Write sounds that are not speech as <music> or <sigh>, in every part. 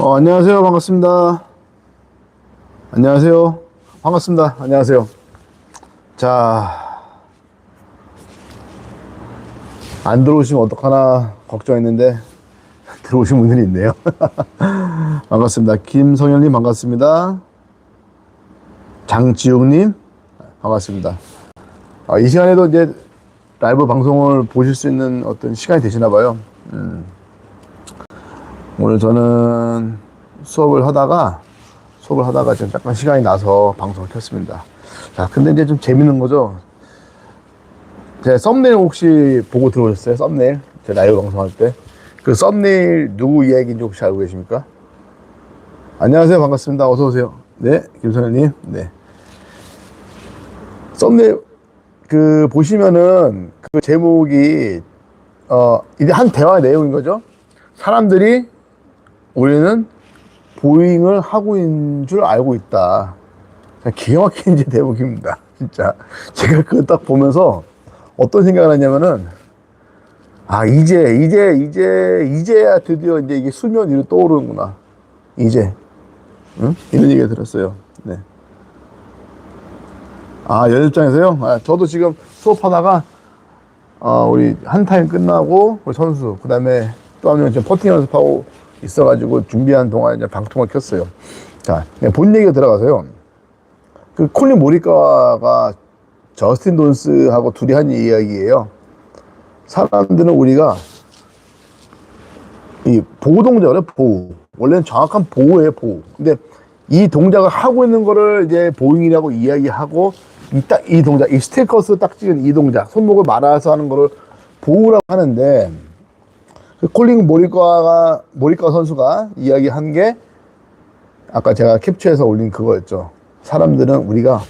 어, 안녕하세요. 반갑습니다. 안녕하세요. 반갑습니다. 안녕하세요. 자, 안 들어오시면 어떡하나 걱정했는데 <laughs> 들어오신 분들이 있네요. <laughs> 반갑습니다. 김성현님 반갑습니다. 장지웅님 반갑습니다. 아, 이 시간에도 이제 라이브 방송을 보실 수 있는 어떤 시간이 되시나 봐요. 음. 오늘 저는 수업을 하다가 수업을 하다가 지금 잠깐 시간이 나서 방송을 켰습니다. 자, 근데 이제 좀 재밌는 거죠. 제 썸네일 혹시 보고 들어오셨어요? 썸네일? 제 라이브 방송할 때. 그 썸네일 누구 이야기인지 혹시 알고 계십니까? 안녕하세요. 반갑습니다. 어서오세요. 네. 김선현님. 네. 썸네일, 그, 보시면은 그 제목이, 어, 이게 한 대화 내용인 거죠. 사람들이 우리는 보잉을 하고 있는 줄 알고 있다. 기가 막힌 이제 대목입니다. <laughs> 진짜. 제가 그거 딱 보면서 어떤 생각을 하냐면은, 아, 이제, 이제, 이제, 이제야 드디어 이제 이게 수면 위로 떠오르는구나. 이제. 응? 이런 얘기가 들었어요. 네. 아, 연습장에서요? 아, 저도 지금 수업하다가, 어, 우리 한 타임 끝나고, 우리 선수, 그 다음에 또 한 명 지금 퍼팅 연습하고 있어가지고 준비한 동안 이제 방통을 켰어요. 자, 그냥 본 얘기가 들어가서요. 그 콜린 모리카가 저스틴 돈스하고 둘이 한 이야기예요. 사람들은 우리가 이 보호 동작을 보호. 원래는 정확한 보호예요, 보호. 근데 이 동작을 하고 있는 거를 이제 보잉이라고 이야기하고 이 딱 이 동작, 이 스테커스 딱 찍은 이 동작, 손목을 말아서 하는 거를 보호라고 하는데 그 콜링 모리카가 모리카 선수가 이야기한 게 아까 제가 캡처해서 올린 그거였죠. 사람들은 우리가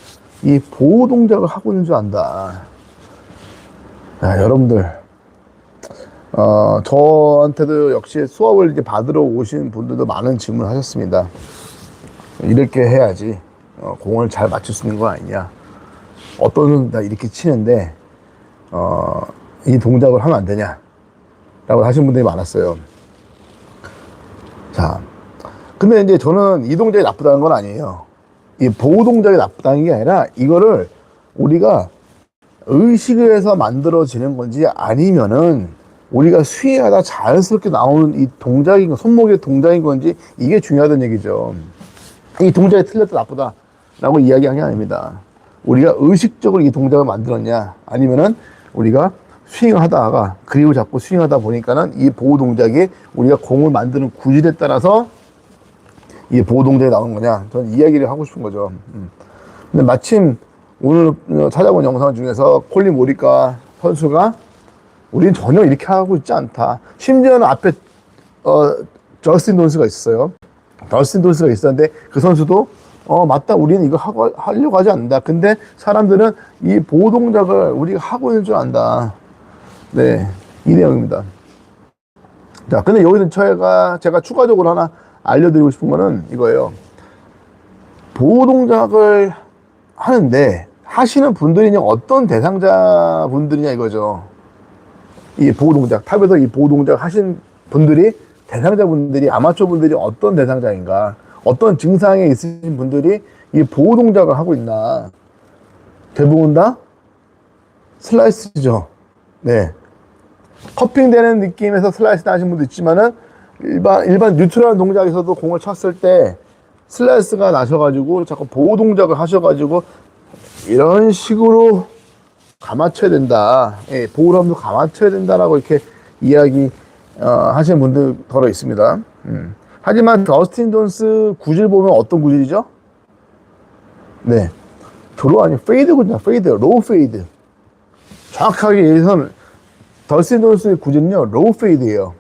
이 보호 동작을 하고 있는 줄 안다. 야, 여러분들, 어, 저한테도 역시 수업을 이제 받으러 오신 분들도 많은 질문을 하셨습니다. 이렇게 해야지 어, 공을 잘 맞출 수 있는 거 아니냐. 어떤 다 이렇게 치는데 어, 이 동작을 하면 안 되냐. 라고 하신 분들이 많았어요. 자, 근데 이제 저는 이 동작이 나쁘다는 건 아니에요. 이 보호 동작이 나쁘다는 게 아니라 이거를 우리가 의식을 해서 만들어지는 건지 아니면은 우리가 스윙하다 자연스럽게 나오는 이 동작인 건, 손목의 동작인 건지 이게 중요하다는 얘기죠. 이 동작이 틀렸다 나쁘다 라고 이야기한 게 아닙니다. 우리가 의식적으로 이 동작을 만들었냐 아니면은 우리가 스윙을 하다가 그립을 잡고 스윙하다 보니까는 이 보호 동작이 우리가 공을 만드는 구질에 따라서 이 보호 동작이 나오는 거냐 저는 이야기를 하고 싶은 거죠. 음. 근데 마침 오늘 찾아본 영상 중에서 콜린 모리카 선수가 우리는 전혀 이렇게 하고 있지 않다. 심지어는 앞에 어, 저스틴 돈스가 있었어요. 저스틴 돈스가 있었는데 그 선수도 어 맞다 우리는 이거 하고 하려고 하지 않는다. 근데 사람들은 이 보호 동작을 우리가 하고 있는 줄 안다. 네, 이 내용입니다. 자, 근데 여기는 저희가 제가 추가적으로 하나 알려드리고 싶은 거는 이거예요. 보호 동작을 하는데 하시는 분들이 어떤 대상자 분들이냐 이거죠. 이 보호 동작, 탑에서 이 보호 동작 하신 분들이 대상자 분들이 아마추어 분들이 어떤 대상자인가, 어떤 증상에 있으신 분들이 이 보호 동작을 하고 있나. 대부분 다 슬라이스죠. 네. 커핑되는 느낌에서 슬라이스 하신 분도 있지만은 일반 일반 뉴트럴 동작에서도 공을 쳤을 때 슬라이스가 나셔가지고 자꾸 보호 동작을 하셔가지고 이런 식으로 감아쳐야 된다. 예, 보호람도 감아쳐야 된다라고 이렇게 이야기 어, 하시는 분들 더러 있습니다. 음. 하지만 더스틴 존스 구질 보면 어떤 구질이죠? 네. 드로 아니 페이드군요. 페이드. 로우 페이드. 정확하게 얘기해서는 더스틴 존스의 구질은요. 로우 페이드예요.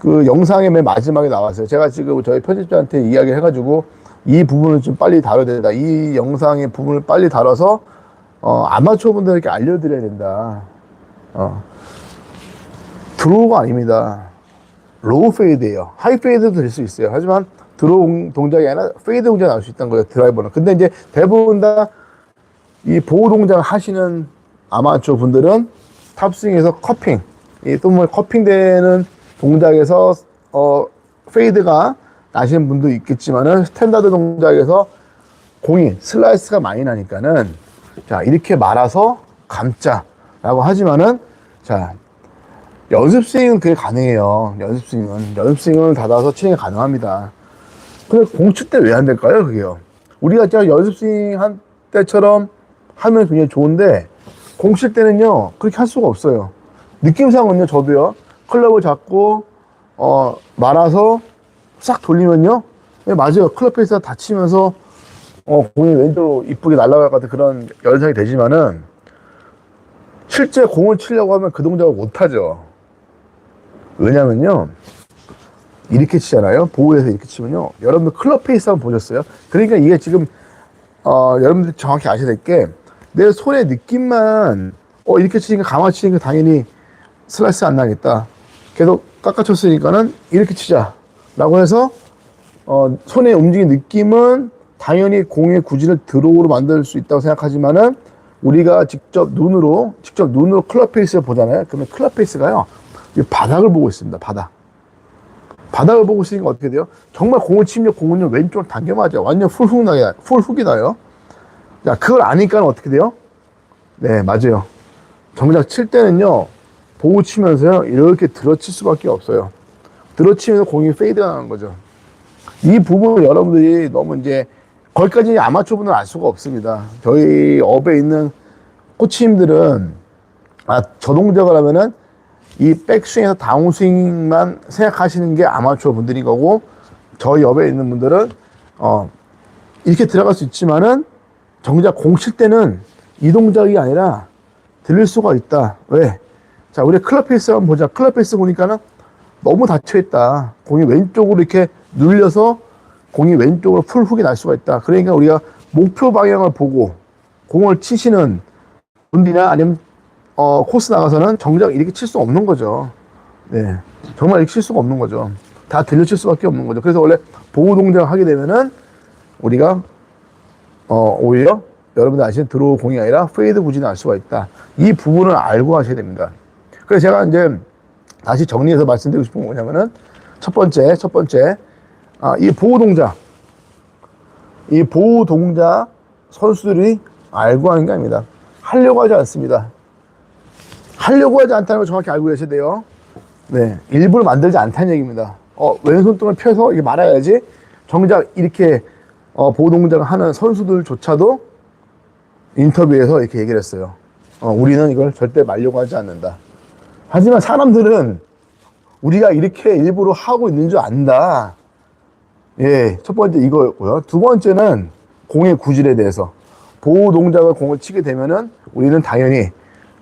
그 영상의 맨 마지막에 나왔어요. 제가 지금 저희 편집자한테 이야기를 해가지고 이 부분을 좀 빨리 다뤄야 된다. 이 영상의 부분을 빨리 다뤄서 어, 아마추어 분들에게 알려드려야 된다. 어. 드로우가 아닙니다. 로우 페이드예요. 하이 페이드도 될 수 있어요. 하지만 드로우 동작이 아니라 페이드 동작이 나올 수 있다는 거예요. 드라이버는. 근데 이제 대부분 다 이 보호 동작을 하시는 아마추어 분들은 탑스윙에서 커핑, 이 또뭐 커핑되는 동작에서 어 페이드가 나시는 분도 있겠지만은 스탠다드 동작에서 공이 슬라이스가 많이 나니까는 자 이렇게 말아서 감자라고 하지만은 자 연습 스윙은 그게 가능해요. 연습 스윙은 연습 스윙을 닫아서 치는 게 가능합니다. 근데 공칠 때 왜 안 될까요? 그게요. 우리가 진짜 연습 스윙 한 때처럼 하면 굉장히 좋은데 공칠 때는요 그렇게 할 수가 없어요. 느낌상은요 저도요 클럽을 잡고 어 말아서 싹 돌리면요 네, 맞아요 클럽 페이스가 다치면서 어 공이 왼쪽으로 이쁘게 날아갈 것 같은 그런 연상이 되지만은 실제 공을 치려고 하면 그 동작을 못 하죠. 왜냐면요 이렇게 치잖아요. 보호해서 이렇게 치면요. 여러분들 클럽 페이스 한번 보셨어요? 그러니까 이게 지금 어, 여러분들이 정확히 아셔야 될게 내 손의 느낌만 어, 이렇게 치니까 감아 치니까 당연히 슬라이스 안 나겠다. 계속 깎아쳤으니까는 이렇게 치자. 라고 해서 어, 손의 움직임 느낌은 당연히 공의 구질을 드로우로 만들 수 있다고 생각하지만은 우리가 직접 눈으로 직접 눈으로 클럽 페이스를 보잖아요. 그러면 클럽 페이스가요. 이 바닥을 보고 있습니다. 바닥. 바닥을 보고 있으니까 어떻게 돼요? 정말 공을 치면 공은요 왼쪽으로 당겨 맞아요. 완전 풀훅 나게 풀 훅이 나요. 자 그걸 아니까 어떻게 돼요? 네 맞아요. 정작 칠 때는요 보고 치면서요 이렇게 들어칠 수밖에 없어요. 들어치면서 공이 페이드가 나는 거죠. 이 부분을 여러분들이 너무 이제 거기까지 아마추어 분은 알 수가 없습니다. 저희 업에 있는 코치님들은 아, 저 동작을 하면은 이 백스윙에서 다운스윙만 생각하시는 게 아마추어 분들인 거고 저희 업에 있는 분들은 어 이렇게 들어갈 수 있지만은 정작 공칠 때는 이 동작이 아니라 들릴 수가 있다. 왜? 자, 우리 클럽 페이스 한번 보자. 클럽 페이스 보니까는 너무 닫혀 있다. 공이 왼쪽으로 이렇게 눌려서 공이 왼쪽으로 풀 훅이 날 수가 있다. 그러니까 우리가 목표 방향을 보고 공을 치시는 분들이나 아니면 어, 코스 나가서는 정작 이렇게 칠 수 없는 거죠. 네. 정말 이렇게 칠 수가 없는 거죠. 다 들려칠 수밖에 없는 거죠. 그래서 원래 보호 동작을 하게 되면은 우리가 어, 오히려 여러분들 아시는 드로우 공이 아니라 페이드 구진이 날 수가 있다. 이 부분을 알고 하셔야 됩니다. 그래서 제가 이제 다시 정리해서 말씀드리고 싶은 건 뭐냐면은 첫 번째, 첫 번째, 아, 이 보호 동작. 이 보호 동작 선수들이 알고 하는 게 아닙니다. 하려고 하지 않습니다. 하려고 하지 않다는 걸 정확히 알고 계셔야 돼요. 네. 일부러 만들지 않다는 얘기입니다. 어, 왼손등을 펴서 이게 말아야지. 정작 이렇게 어, 보호 동작을 하는 선수들조차도 인터뷰에서 이렇게 얘기를 했어요. 어, 우리는 이걸 절대 말려고 하지 않는다. 하지만 사람들은 우리가 이렇게 일부러 하고 있는 줄 안다. 예, 첫 번째 이거였고요. 두 번째는 공의 구질에 대해서. 보호 동작을 공을 치게 되면은 우리는 당연히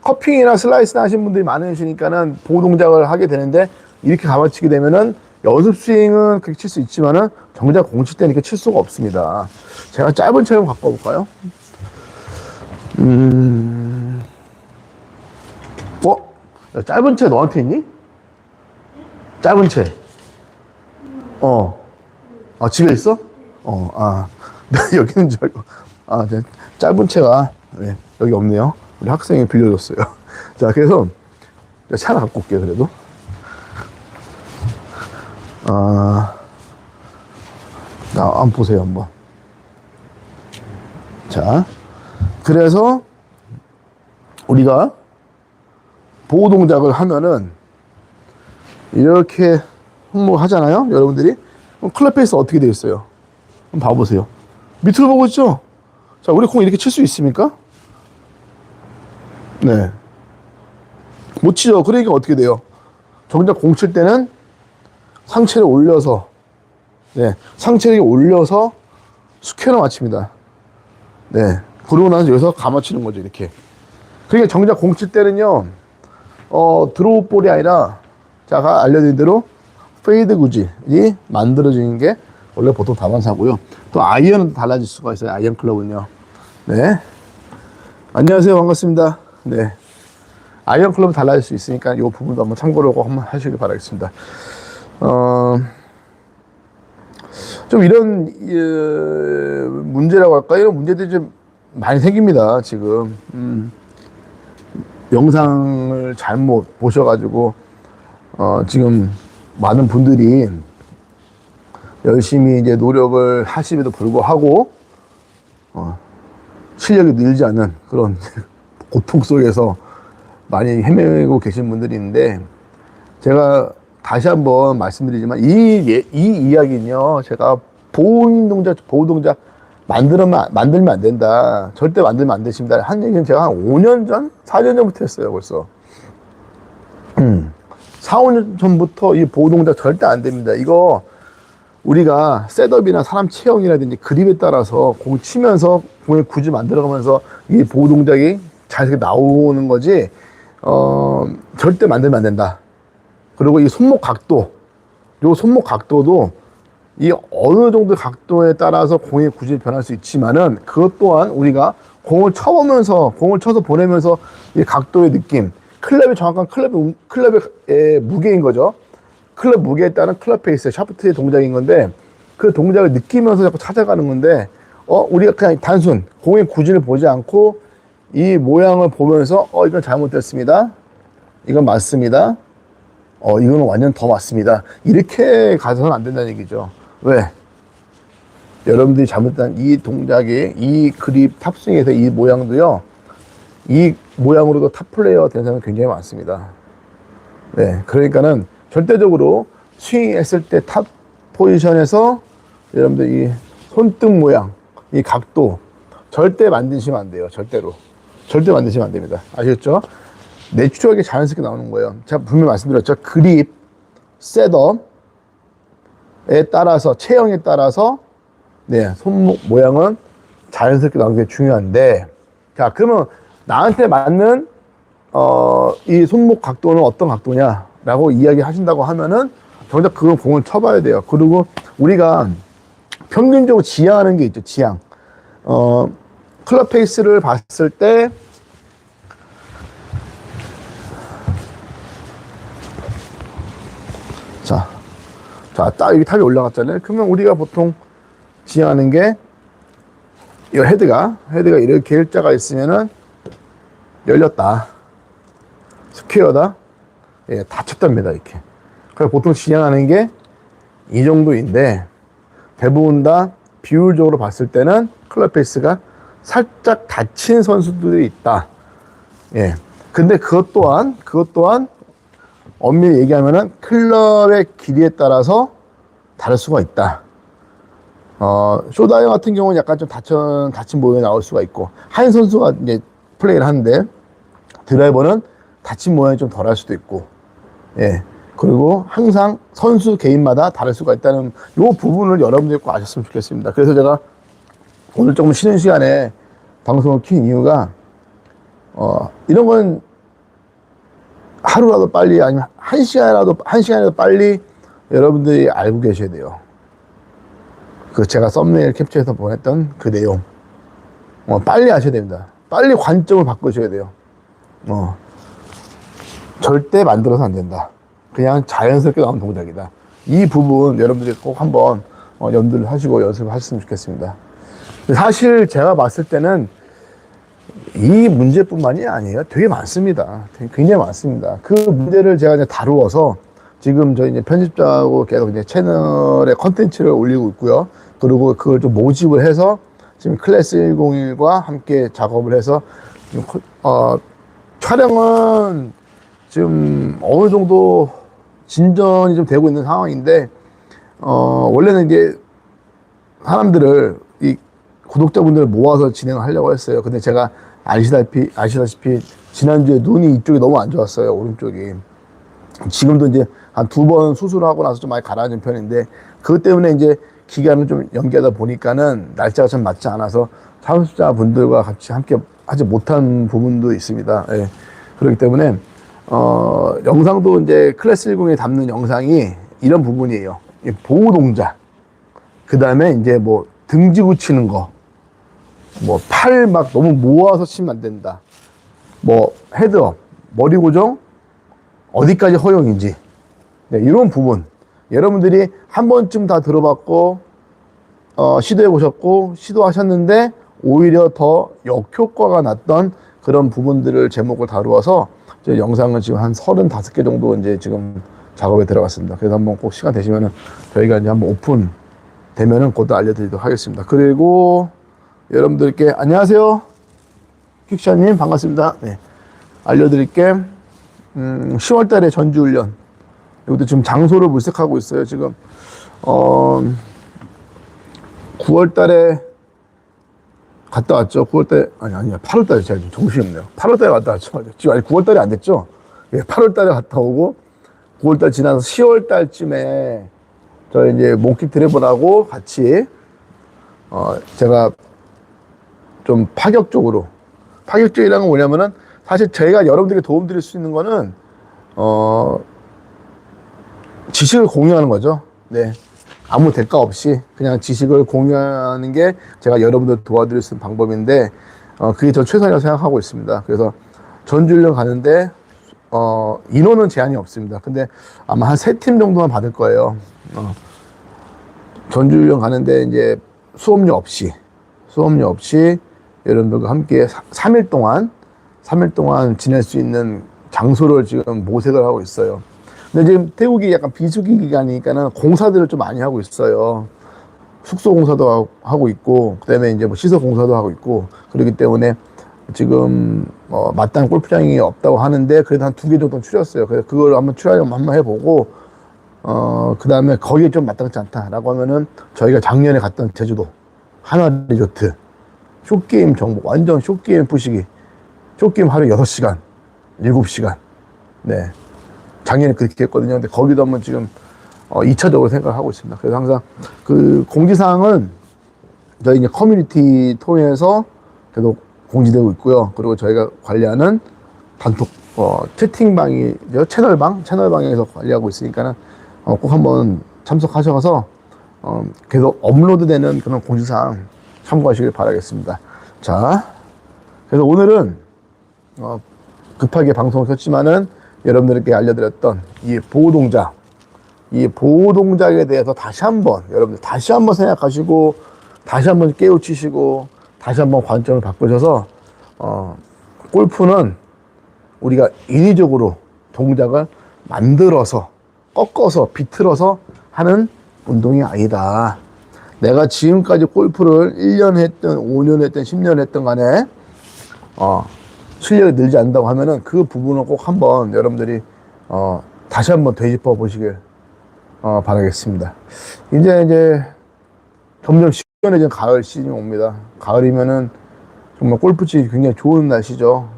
커핑이나 슬라이스나 하신 분들이 많으시니까는 보호 동작을 하게 되는데 이렇게 가만치게 되면은 연습 스윙은 그렇게 칠 수 있지만은 정작 공칠 때는 이렇게 칠 수가 없습니다. 제가 짧은 채 한번 갖고 와볼까요? 음, 어? 야, 짧은 채 너한테 있니? 짧은 채. 어. 아, 집에 있어? 어, 아. 나 여기 있는 줄 알고. 아, 네. 짧은 채가, 네, 여기 없네요. 우리 학생이 빌려줬어요. <laughs> 자, 그래서, 차 하나 갖고 올게요, 그래도. 아, 나, 한번 보세요, 한번. 자, 그래서, 우리가, 보호 동작을 하면은, 이렇게 홍보하잖아요, 여러분들이. 그럼 클럽 페이스 어떻게 되어 있어요? 한번 봐보세요. 밑으로 보고 있죠? 자, 우리 공 이렇게 칠 수 있습니까? 네. 못 치죠. 그러니까 어떻게 돼요? 정작 공 칠 때는 상체를 올려서, 네. 상체를 올려서 스퀘어 맞춥니다. 네. 그러고 나서 여기서 감아치는 거죠, 이렇게. 그러니까 정작 공칠 때는요, 어, 드로우 볼이 아니라, 제가 알려드린 대로 페이드 구질이 만들어지는 게 원래 보통 다반사고요. 또 아이언은 달라질 수가 있어요. 아이언 클럽은요. 네. 안녕하세요. 반갑습니다. 네. 아이언 클럽은 달라질 수 있으니까 이 부분도 한번 참고로 꼭 한번 하시길 바라겠습니다. 어, 좀 이런, 예, 문제라고 할까? 이런 문제들이 좀 많이 생깁니다. 지금. 음, 영상을 잘못 보셔가지고, 어, 지금 많은 분들이 열심히 이제 노력을 하심에도 불구하고 어, 실력이 늘지 않는 그런 <laughs> 고통 속에서 많이 헤매고 계신 분들이 있는데 제가 다시 한번 말씀드리지만 이, 예- 이 이야기는요 제가 보호 동작 보호 동작 만들면 만들면 안 된다. 절대 만들면 안 되십니다. 한 얘기는 제가 한 5년 전 4년 전부터 했어요 벌써. 음, 4, 5년 전부터 이 보호 동작 절대 안 됩니다. 이거 우리가 셋업이나 사람 체형이라든지 그립에 따라서 공 치면서 공을 굳이 만들어가면서 이 보호 동작이 자연스럽게 나오는 거지 어, 절대 만들면 안 된다. 그리고 이 손목 각도, 요 손목 각도도 이 어느 정도 각도에 따라서 공의 구질이 변할 수 있지만은 그것 또한 우리가 공을 쳐보면서 공을 쳐서 보내면서 이 각도의 느낌, 클럽의 정확한 클럽의 움- 클럽의 에, 무게인 거죠. 클럽 무게에 따른 클럽 페이스, 샤프트의 동작인 건데 그 동작을 느끼면서 자꾸 찾아가는 건데 어 우리가 그냥 단순 공의 구질을 보지 않고 이 모양을 보면서 어 이건 잘못됐습니다. 이건 맞습니다. 어 이거는 완전 더 맞습니다. 이렇게 가서는 안 된다는 얘기죠. 왜? 여러분들이 잘못한 이 동작이 이 그립 탑스윙에서 이 모양도요. 이 모양으로도 탑 플레이어가 사람이 굉장히 많습니다. 네, 그러니까는 절대적으로 스윙했을 때 탑 포지션에서 여러분들 이 손등 모양, 이 각도 절대 만드시면 안 돼요. 절대로. 절대 만드시면 안 됩니다. 아시겠죠? 내추럴하게 자연스럽게 나오는 거예요. 제가 분명히 말씀드렸죠. 그립, 셋업에 따라서, 체형에 따라서, 네, 손목 모양은 자연스럽게 나오는 게 중요한데, 자, 그러면 나한테 맞는 어, 이 손목 각도는 어떤 각도냐 라고 이야기 하신다고 하면은 정작 그건 공을 쳐봐야 돼요. 그리고 우리가 평균적으로 지향하는 게 있죠, 지향. 어, 클럽 페이스를 봤을 때, 자, 딱 여기 탑이 올라갔잖아요. 그러면 우리가 보통 지향하는 게, 이 헤드가, 헤드가 이렇게 일자가 있으면은 열렸다. 스퀘어다. 예, 닫혔답니다, 이렇게. 그래서 보통 지향하는 게 이 정도인데, 대부분 다 비율적으로 봤을 때는 클럽 페이스가 살짝 닫힌 선수들이 있다. 예. 근데 그것 또한, 그것 또한 엄밀히 얘기하면은 클럽의 길이에 따라서 다를 수가 있다. 어, 쇼다이어 같은 경우는 약간 좀 닫힌, 닫힌 모양이 나올 수가 있고, 한 선수가 이제 플레이를 하는데, 드라이버는 닫힌 모양이 좀 덜 할 수도 있고, 예. 그리고 항상 선수 개인마다 다를 수가 있다는 요 부분을 여러분들이 꼭 아셨으면 좋겠습니다. 그래서 제가 오늘 조금 쉬는 시간에 방송을 킨 이유가, 어, 이런 건 하루라도 빨리 아니면 한 시간이라도, 한 시간이라도 빨리 여러분들이 알고 계셔야 돼요. 그 제가 썸네일 캡처해서 보냈던 그 내용. 어, 빨리 아셔야 됩니다. 빨리 관점을 바꾸셔야 돼요. 어, 절대 만들어서 안 된다. 그냥 자연스럽게 나온 동작이다. 이 부분 여러분들이 꼭 한번 어, 염두를 하시고 연습을 하셨으면 좋겠습니다. 사실 제가 봤을 때는 이 문제뿐만이 아니에요. 되게 많습니다. 굉장히 많습니다. 그 문제를 제가 이제 다루어서 지금 저희 이제 편집자하고 계속 이제 채널에 컨텐츠를 올리고 있고요. 그리고 그걸 좀 모집을 해서 지금 클래스 101과 함께 작업을 해서 지금 코- 어, 촬영은 지금 어느 정도 진전이 좀 되고 있는 상황인데 어, 원래는 이제 사람들을 이 구독자분들을 모아서 진행을 하려고 했어요. 근데 제가 아시다시피 아시다시피 지난주에 눈이 이쪽이 너무 안 좋았어요. 오른쪽이. 지금도 이제 한 두 번 수술하고 나서 좀 많이 가라앉은 편인데 그것 때문에 이제 기간을 좀 연기하다 보니까는 날짜가 좀 맞지 않아서 사무자 분들과 같이 함께 하지 못한 부분도 있습니다. 예. 그렇기 때문에 어, 영상도 이제 클래스 10에 담는 영상이 이런 부분이에요. 이 보호 동작. 그 다음에 이제 뭐 등지고 치는 거. 뭐 팔 막 너무 모아서 치면 안 된다. 뭐 헤드업, 머리 고정, 어디까지 허용인지. 네, 이런 부분. 여러분들이 한 번쯤 다 들어봤고, 어, 시도해 보셨고, 시도하셨는데, 오히려 더 역효과가 났던 그런 부분들을 제목을 다루어서, 제 영상은 지금 한 35개 정도 이제 지금 작업에 들어갔습니다. 그래서 한번 꼭 시간 되시면은 저희가 이제 한번 오픈 되면은 곧 알려드리도록 하겠습니다. 그리고 여러분들께 안녕하세요. 퀵샤님 반갑습니다. 네. 알려드릴게 음, 10월달에 전주훈련 이것도 지금 장소를 물색하고 있어요. 지금 어, 9월달에 갔다 왔죠. 9월달에 아니 아니야 8월달에 제가 지금 정신이 없네요. 8월달에 갔다 왔죠. 지금 아직 9월달이 안 됐죠. 예, 8월달에 갔다 오고 9월달 지나서 10월달쯤에 저 이제 몽키 드래곤하고 같이 어 제가 좀 파격적으로 파격적이라는 건 뭐냐면은 사실 저희가 여러분들에게 도움 드릴 수 있는 거는 어 지식을 공유하는 거죠. 네. 아무 대가 없이 그냥 지식을 공유하는 게 제가 여러분들 도와드릴 수 있는 방법인데 어 그게 저 최선이라고 생각하고 있습니다. 그래서 전주훈련 가는데 어 인원은 제한이 없습니다. 근데 아마 한 세 팀 정도만 받을 거예요. 어. 전주훈련 가는데 이제 수업료 없이 수업료 없이 여러분들과 함께 3일 동안 3일 동안 지낼 수 있는 장소를 지금 모색을 하고 있어요. 근데 지금 태국이 약간 비수기 기간이니까는 공사들을 좀 많이 하고 있어요. 숙소 공사도 하고- 있고, 그 다음에 이제 뭐 시설 공사도 하고 있고, 그렇기 때문에 지금 어, 마땅한 골프장이 없다고 하는데 그래도 한 두 개 정도 추렸어요. 그래서 그걸 한번 추려면 한번 해보고, 어, 그 다음에 거기에 좀 마땅치 않다라고 하면은 저희가 작년에 갔던 제주도 하나 리조트 쇼게임 정보 완전 쇼게임 부시기 쇼게임 하루 6시간 7시간. 네. 작년에 그렇게 했거든요. 근데 거기도 한번 지금 어, 2차적으로 생각을 하고 있습니다. 그래서 항상 그 공지사항은 저희 이제 커뮤니티 통해서 계속 공지되고 있고요. 그리고 저희가 관리하는 단톡 어, 채팅방이죠 채널방 채널방에서 관리하고 있으니까는 어, 꼭 한번 참석하셔서 어, 계속 업로드되는 그런 공지사항 참고하시길 바라겠습니다. 자, 그래서 오늘은 어, 급하게 방송을 켰지만은 여러분들께 알려드렸던 이 보호 동작, 이 보호 동작에 대해서 다시 한번 여러분들 다시 한번 생각하시고 다시 한번 깨우치시고 다시 한번 관점을 바꾸셔서 어, 골프는 우리가 인위적으로 동작을 만들어서 꺾어서 비틀어서 하는 운동이 아니다. 내가 지금까지 골프를 1년 했든 5년 했든 10년 했든 간에 어, 실력이 늘지 않는다고 하면은 그 부분을 꼭 한번 여러분들이 어, 다시 한번 되짚어 보시길 어, 바라겠습니다. 이제 이제 점점 시원해진 가을 시즌이 옵니다. 가을이면은 정말 골프 치기 굉장히 좋은 날씨죠.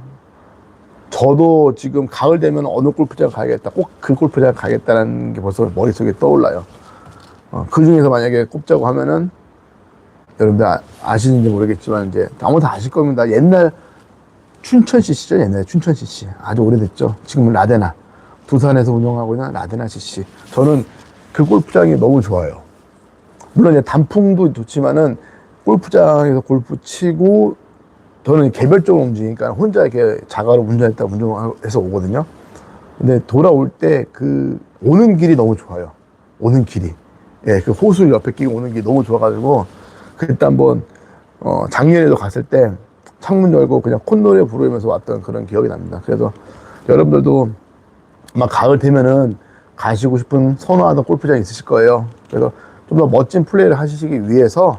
저도 지금 가을 되면 어느 골프장 가야겠다. 꼭 그 골프장 가겠다는 게 벌써 머릿속에 떠올라요. 어, 그 중에서 만약에 꼽자고 하면은 여러분들 아, 시는지 모르겠지만 이제 아무도 다 아실 겁니다. 옛날 춘천 CC죠. 옛날에 춘천 CC. 아주 오래됐죠. 지금은 라데나. 부산에서 운영하고 있는 라데나 CC. 저는 그 골프장이 너무 좋아요. 물론 이제 단풍도 좋지만은 골프장에서 골프 치고 저는 개별적으로 움직이니까 혼자 이렇게 자가로 운전했다 운전해서 오거든요. 근데 돌아올 때 그 오는 길이 너무 좋아요. 오는 길이. 예, 그 호수 옆에 끼고 오는 길이 너무 좋아가지고 그때 한번 어, 작년에도 갔을 때 창문 열고 그냥 콧노래 부르면서 왔던 그런 기억이 납니다. 그래서 여러분들도 아마 가을 되면은 가시고 싶은 선호하던 골프장 있으실 거예요. 그래서 좀 더 멋진 플레이를 하시기 위해서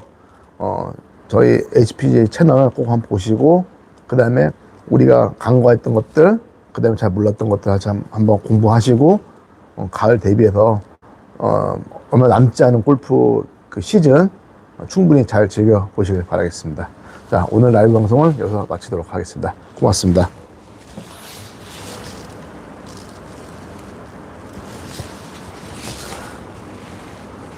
어, 저희 HPG 채널 꼭 한번 보시고 그 다음에 우리가 간과했던 것들 그 다음에 잘 몰랐던 것들 한번 공부하시고 어, 가을 대비해서 어, 얼마 남지 않은 골프 그 시즌 어, 충분히 잘 즐겨 보시길 바라겠습니다. 자 오늘 라이브 방송을 여기서 마치도록 하겠습니다. 고맙습니다.